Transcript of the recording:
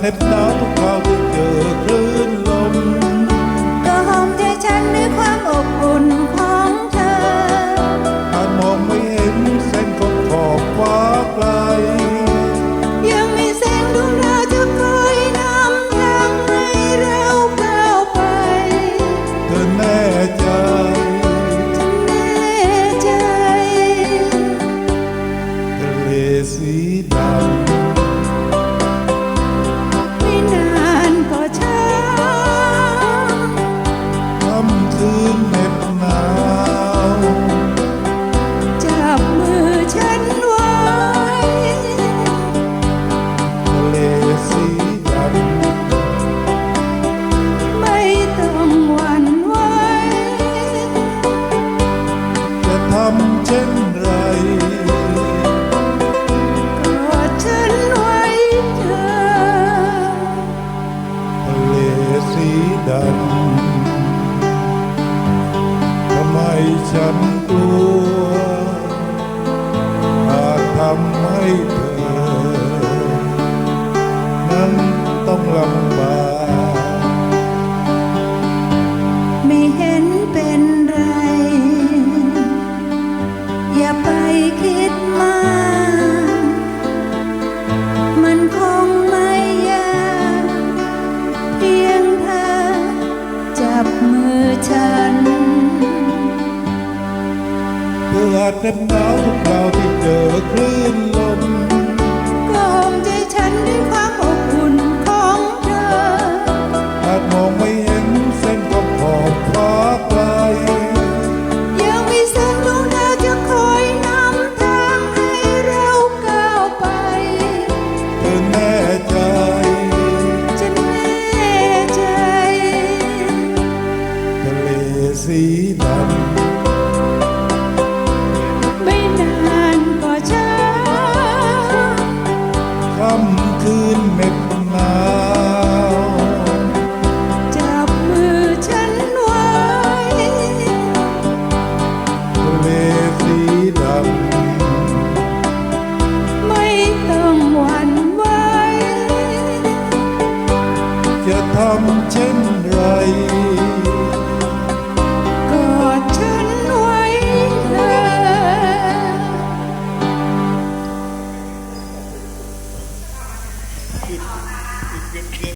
reptado caldecăcă ช่นไรกอดฉันไว้เธอทะเลสีดำทำไมฉันกลัวอาจทำให คิดมากมันคงไม่ยากเพียงเธอจับมือฉัน เพื่อเต็มหนาวทุกเราที่เจอคลื่นลม necesidad.